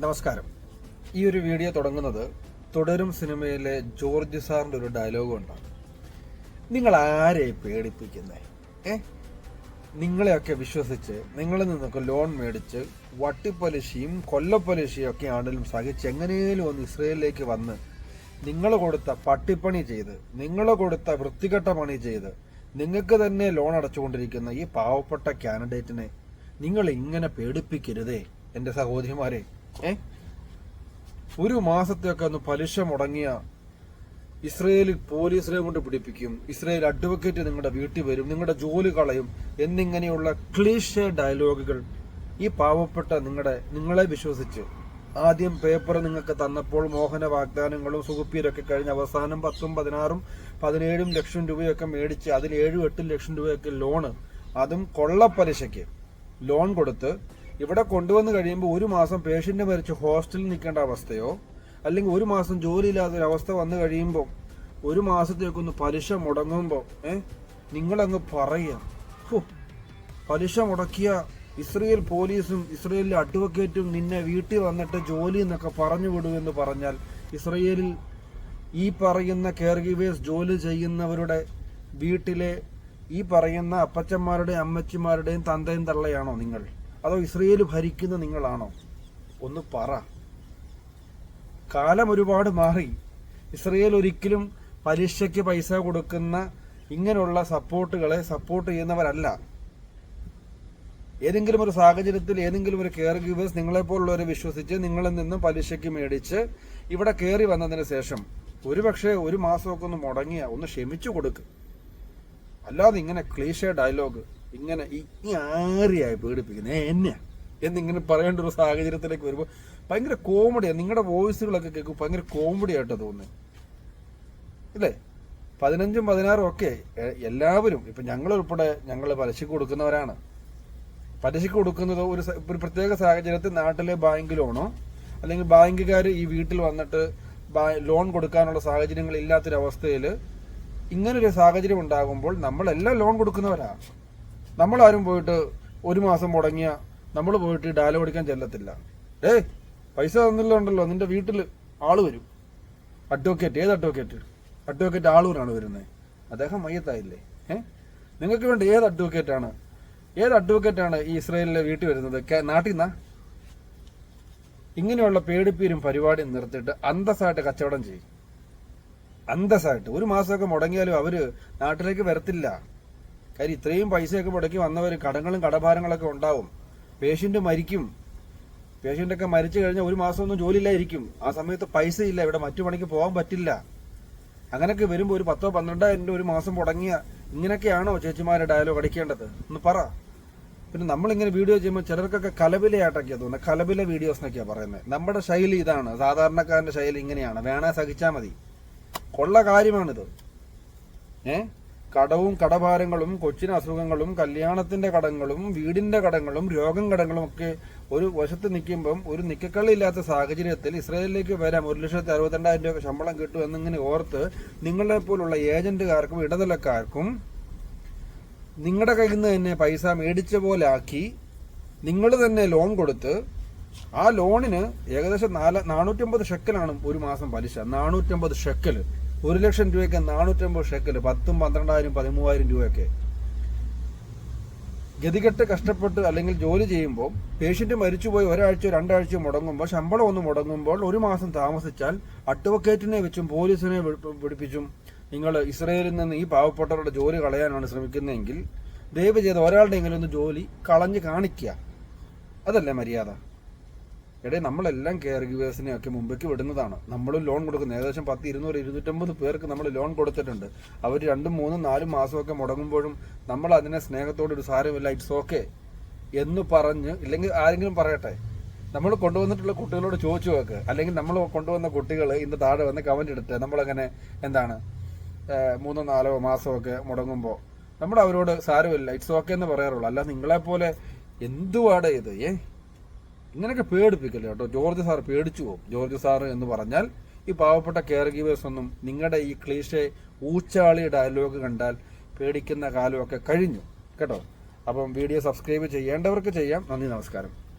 നമസ്കാരം. ഈ ഒരു വീഡിയോ തുടങ്ങുന്നത് തുടരും സിനിമയിലെ ജോർജ് സാറിന്റെ ഒരു ഡയലോഗ് കൊണ്ടാണ്. നിങ്ങൾ ആരെ പേടിപ്പിക്കുന്നേ? ഏ? നിങ്ങളെയൊക്കെ വിശ്വസിച്ച് നിങ്ങളിൽ നിന്നൊക്കെ ലോൺ മേടിച്ച് വട്ടിപ്പലിശയും കൊല്ലപ്പലിശയും ഒക്കെ ആണെങ്കിലും സഹിച്ച് എങ്ങനെയും ഒന്ന് ഇസ്രയേലിലേക്ക് വന്ന് നിങ്ങൾ കൊടുത്ത പട്ടിപ്പണി ചെയ്ത് നിങ്ങൾ കൊടുത്ത വൃത്തികെട്ട പണി ചെയ്ത് നിങ്ങൾക്ക് തന്നെ ലോൺ അടച്ചുകൊണ്ടിരിക്കുന്ന ഈ പാവപ്പെട്ട കാൻഡിഡേറ്റിനെ നിങ്ങൾ ഇങ്ങനെ പേടിപ്പിക്കരുതേ? എന്റെ സഹോദരിമാരെ ഒരു മാസത്തെയൊക്കെ ഒന്ന് പലിശ മുടങ്ങിയ ഇസ്രയേൽ പോലീസിനെ കൊണ്ട് പിടിപ്പിക്കും. ഇസ്രയേൽ അഡ്വക്കേറ്റ് നിങ്ങളുടെ വീട്ടിൽ വരും നിങ്ങളുടെ ജോലി കളയും എന്നിങ്ങനെയുള്ള ക്ലീഷ ഡയലോഗുകൾ ഈ പാവപ്പെട്ട നിങ്ങളുടെ നിങ്ങളെ വിശ്വസിച്ച്. ആദ്യം പേപ്പർ നിങ്ങൾക്ക് തന്നപ്പോൾ മോഹന വാഗ്ദാനങ്ങളും സുഖപ്പീരൊക്കെ കഴിഞ്ഞ് അവസാനം പത്തും പതിനാറും പതിനേഴും ലക്ഷം രൂപയൊക്കെ മേടിച്ച് അതിൽ ഏഴും എട്ടും ലക്ഷം രൂപയൊക്കെ ലോണ്. അതും കൊള്ളപ്പലിശയ്ക്ക് ലോൺ കൊടുത്ത് ഇവിടെ കൊണ്ടുവന്ന് കഴിയുമ്പോൾ ഒരു മാസം പേഷ്യന്റ് മരിച്ച് ഹോസ്റ്റലിൽ നിൽക്കേണ്ട അവസ്ഥയോ? അല്ലെങ്കിൽ ഒരു മാസം ജോലിയില്ലാത്ത ഒരു അവസ്ഥ വന്നു കഴിയുമ്പോൾ ഒരു മാസത്തേക്കൊന്ന് പലിശ മുടങ്ങുമ്പോൾ ഏ? നിങ്ങളങ്ങ് പറയുക. പലിശ മുടക്കിയ ഇസ്രയേൽ പോലീസും ഇസ്രയേലിലെ അഡ്വക്കേറ്റും നിന്നെ വീട്ടിൽ വന്നിട്ട് ജോലി എന്നൊക്കെ പറഞ്ഞു വിടൂ എന്ന് പറഞ്ഞാൽ ഇസ്രയേലിൽ ഈ പറയുന്ന കെയർ ഗീവേഴ്സ് ജോലി ചെയ്യുന്നവരുടെ വീട്ടിലെ ഈ പറയുന്ന അപ്പച്ചന്മാരുടെയും അമ്മച്ചിമാരുടെയും തന്തയും തള്ളയാണോ നിങ്ങൾ? അതോ ഇസ്രയേൽ ഭരിക്കുന്ന നിങ്ങളാണോ? ഒന്ന് പറ. കാലം ഒരുപാട് മാറി. ഇസ്രയേൽ ഒരിക്കലും പലിശയ്ക്ക് പൈസ കൊടുക്കുന്ന ഇങ്ങനെയുള്ള സപ്പോർട്ടുകളെ സപ്പോർട്ട് ചെയ്യുന്നവരല്ല. ഏതെങ്കിലും ഒരു സാഹചര്യത്തിൽ ഏതെങ്കിലും ഒരു കെയർ ഗീവേഴ്സ് നിങ്ങളെപ്പോലുള്ളവരെ വിശ്വസിച്ച് നിങ്ങളിൽ നിന്നും പലിശയ്ക്ക് മേടിച്ച് ഇവിടെ കയറി വന്നതിന് ശേഷം ഒരുപക്ഷെ ഒരു മാസമൊക്കെ ഒന്ന് മുടങ്ങിയ ഒന്ന് ക്ഷമിച്ചു കൊടുക്ക്. അല്ലാതെ ഇങ്ങനെ ക്ലീഷേ ഡയലോഗ് ഇങ്ങനെ ഈ ആരെയായി പേടിപ്പിക്കുന്നത്. എന്നെ. എന്നിങ്ങനെ പറയേണ്ട ഒരു സാഹചര്യത്തിലേക്ക് വരുമ്പോൾ ഭയങ്കര കോമഡിയാണ് നിങ്ങളുടെ വോയിസുകളൊക്കെ കേൾക്കും ഭയങ്കര കോമഡി ആയിട്ടാണ് തോന്നുന്നത് ഇല്ലേ? പതിനഞ്ചും പതിനാറും ഒക്കെ എല്ലാവരും ഇപ്പം ഞങ്ങൾ ഉൾപ്പെടെ ഞങ്ങൾ പലിശക്ക് കൊടുക്കുന്നവരാണ്. പലിശക്ക് കൊടുക്കുന്നത് ഒരു ഒരു പ്രത്യേക സാഹചര്യത്തിൽ നാട്ടിലെ ബാങ്ക് ലോണോ അല്ലെങ്കിൽ ബാങ്കുകാർ ഈ വീട്ടിൽ വന്നിട്ട് ലോൺ കൊടുക്കാനുള്ള സാഹചര്യങ്ങൾ ഇല്ലാത്തൊരവസ്ഥയിൽ ഇങ്ങനൊരു സാഹചര്യം ഉണ്ടാകുമ്പോൾ നമ്മളെല്ലാം ലോൺ കൊടുക്കുന്നവരാ. നമ്മളാരും പോയിട്ട് ഒരു മാസം മുടങ്ങിയ നമ്മൾ പോയിട്ട് ഡയലോഗ് പഠിക്കാൻ ചെല്ലത്തില്ല. ഏ പൈസ തന്നില്ലുണ്ടല്ലോ നിന്റെ വീട്ടിൽ ആൾ വരും. അഡ്വക്കേറ്റ് ഏത് അഡ്വക്കേറ്റ് അഡ്വക്കേറ്റ് ആളൂരാണ് വരുന്നത് അദ്ദേഹം മയ്യത്തായില്ലേ? ഏ? നിങ്ങൾക്ക് വേണ്ട ഏത് അഡ്വക്കേറ്റ് ആണ്? ഏത് അഡ്വക്കേറ്റ് ആണ് ഈ ഇസ്രയേലിലെ വീട്ടിൽ വരുന്നത്? നാട്ടിൽ നിന്നാ? ഇങ്ങനെയുള്ള പേടിപ്പീരും പരിപാടിയും നിർത്തിയിട്ട് അന്തസ്സായിട്ട് കച്ചവടം ചെയ്യും. അന്തസ്സായിട്ട്. ഒരു മാസമൊക്കെ മുടങ്ങിയാലും അവർ നാട്ടിലേക്ക് വരത്തില്ല. കാര്യം ഇത്രയും പൈസയൊക്കെ മുടക്കി വന്നവർ കടങ്ങളും കടഭാരങ്ങളൊക്കെ ഉണ്ടാവും. പേഷ്യന്റ് മരിക്കും. പേഷ്യന്റൊക്കെ മരിച്ചു കഴിഞ്ഞാൽ ഒരു മാസമൊന്നും ജോലിയില്ലായിരിക്കും. ആ സമയത്ത് പൈസ ഇല്ല ഇവിടെ മറ്റു പണിക്ക് പോകാൻ പറ്റില്ല. അങ്ങനെയൊക്കെ വരുമ്പോൾ ഒരു പത്തോ പന്ത്രണ്ടായിരം രൂപ ഒരു മാസം മുടങ്ങിയ ഇങ്ങനെയൊക്കെയാണോ ചേച്ചിമാരെ ഡയലോഗ് അടിക്കേണ്ടത്? ഒന്ന് പറ. പിന്നെ നമ്മളിങ്ങനെ വീഡിയോ ചെയ്യുമ്പോൾ ചിലർക്കൊക്കെ കലബിലയായിട്ടൊക്കെയാ തോന്നുന്നത് കലബില വീഡിയോസ് എന്നൊക്കെയാ പറയുന്നത് നമ്മുടെ ശൈലി ഇതാണ്. സാധാരണക്കാരന്റെ ശൈലി ഇങ്ങനെയാണ്. വേണേ സഹിച്ചാൽ മതി. കൊള്ള കാര്യമാണിത്. ഏ? കടവും കടഭാരങ്ങളും കൊച്ചിന് അസുഖങ്ങളും കല്യാണത്തിന്റെ കടങ്ങളും വീടിന്റെ കടങ്ങളും രോഗം കടങ്ങളും ഒക്കെ ഒരു വശത്ത് നിൽക്കുമ്പം ഒരു നിക്കക്കള്ളില്ലാത്ത സാഹചര്യത്തിൽ ഇസ്രായേലിലേക്ക് വരാം ഒരു ലക്ഷത്തി അറുപത്തിരണ്ടായിരം രൂപ ശമ്പളം കിട്ടും എന്നിങ്ങനെ ഓർത്ത് നിങ്ങളെ പോലുള്ള ഏജന്റുകാർക്കും ഇടനിലക്കാർക്കും നിങ്ങളുടെ കയ്യിൽ നിന്ന് തന്നെ പൈസ മേടിച്ച പോലെ ആക്കി നിങ്ങൾ തന്നെ ലോൺ കൊടുത്ത് ആ ലോണിന് ഏകദേശം നാല് നാനൂറ്റമ്പത് ഷെക്കലാണ് ഒരു മാസം പലിശ. നാനൂറ്റമ്പത് ഷെക്കൽ. ഒരു ലക്ഷം രൂപയ്ക്ക് നാനൂറ്റമ്പത് ഷെക്കൽ പത്തും പന്ത്രണ്ടായിരം പതിമൂവായിരം രൂപയൊക്കെ. ഗതികെട്ട് കഷ്ടപ്പെട്ട് അല്ലെങ്കിൽ ജോലി ചെയ്യുമ്പോൾ പേഷ്യന്റ് മരിച്ചുപോയി ഒരാഴ്ചയോ രണ്ടാഴ്ചയോ മുടങ്ങുമ്പോൾ ശമ്പളം ഒന്ന് മുടങ്ങുമ്പോൾ ഒരു മാസം താമസിച്ചാൽ അഡ്വക്കേറ്റിനെ വെച്ചും പോലീസിനെ പിടിപ്പിച്ചും നിങ്ങൾ ഇസ്രയേലിൽ നിന്ന് ഈ പാവപ്പെട്ടവരുടെ ജോലി കളയാനാണ് ശ്രമിക്കുന്നതെങ്കിൽ ദയവ് ചെയ്ത് ഒരാളുടെ എങ്കിലും ഒന്ന് ജോലി കളഞ്ഞ് കാണിക്കുക. അതല്ലേ മര്യാദ? എടേ നമ്മളെല്ലാം കെയർ ഗിവേഴ്സിനെ ഒക്കെ മുമ്പേക്ക് വിടുന്നതാണ്. നമ്മളും ലോൺ കൊടുക്കുന്നത് ഏകദേശം പത്ത് ഇരുന്നൂറ് ഇരുന്നൂറ്റമ്പത് പേർക്ക് നമ്മൾ ലോൺ കൊടുത്തിട്ടുണ്ട്. അവർ രണ്ടും മൂന്നും നാലും മാസമൊക്കെ മുടങ്ങുമ്പോഴും നമ്മൾ അതിനെ സ്നേഹത്തോടെ ഒരു സാരമില്ല ഇറ്റ്സ് ഓക്കെ എന്ന് പറഞ്ഞ് ഇല്ലെങ്കിൽ ആരെങ്കിലും പറയട്ടെ. നമ്മൾ കൊണ്ടുവന്നിട്ടുള്ള കുട്ടികളോട് ചോദിച്ചു നോക്ക്. അല്ലെങ്കിൽ നമ്മൾ കൊണ്ടുവന്ന കുട്ടികൾ ഇന്ന് താഴെ വന്ന് കമന്റ് എടുത്ത് നമ്മളങ്ങനെ എന്താണ് മൂന്നോ നാലോ മാസമൊക്കെ മുടങ്ങുമ്പോൾ നമ്മൾ അവരോട് സാരമില്ല ഇറ്റ്സ് ഓക്കെ എന്ന് പറയാറുള്ളൂ. അല്ല നിങ്ങളെപ്പോലെ എന്തുവാടേ ഇത് ഏ? ഇങ്ങനെയൊക്കെ പേടിപ്പിക്കല്ലേ കേട്ടോ? ജോർജ് സാർ പേടിച്ചു പോകും. ജോർജ് സാർ എന്ന് പറഞ്ഞാൽ ഈ പാവപ്പെട്ട കെയർ ഗീവേഴ്സ് ഒന്നും നിങ്ങളുടെ ഈ ക്ലീഷെ ഊച്ചാളി ഡയലോഗ് കണ്ടാൽ പേടിക്കുന്ന കാലമൊക്കെ കഴിഞ്ഞു. കേട്ടോ? അപ്പം വീഡിയോ സബ്സ്ക്രൈബ് ചെയ്യേണ്ടവർക്ക് ചെയ്യാം. നന്ദി നമസ്കാരം.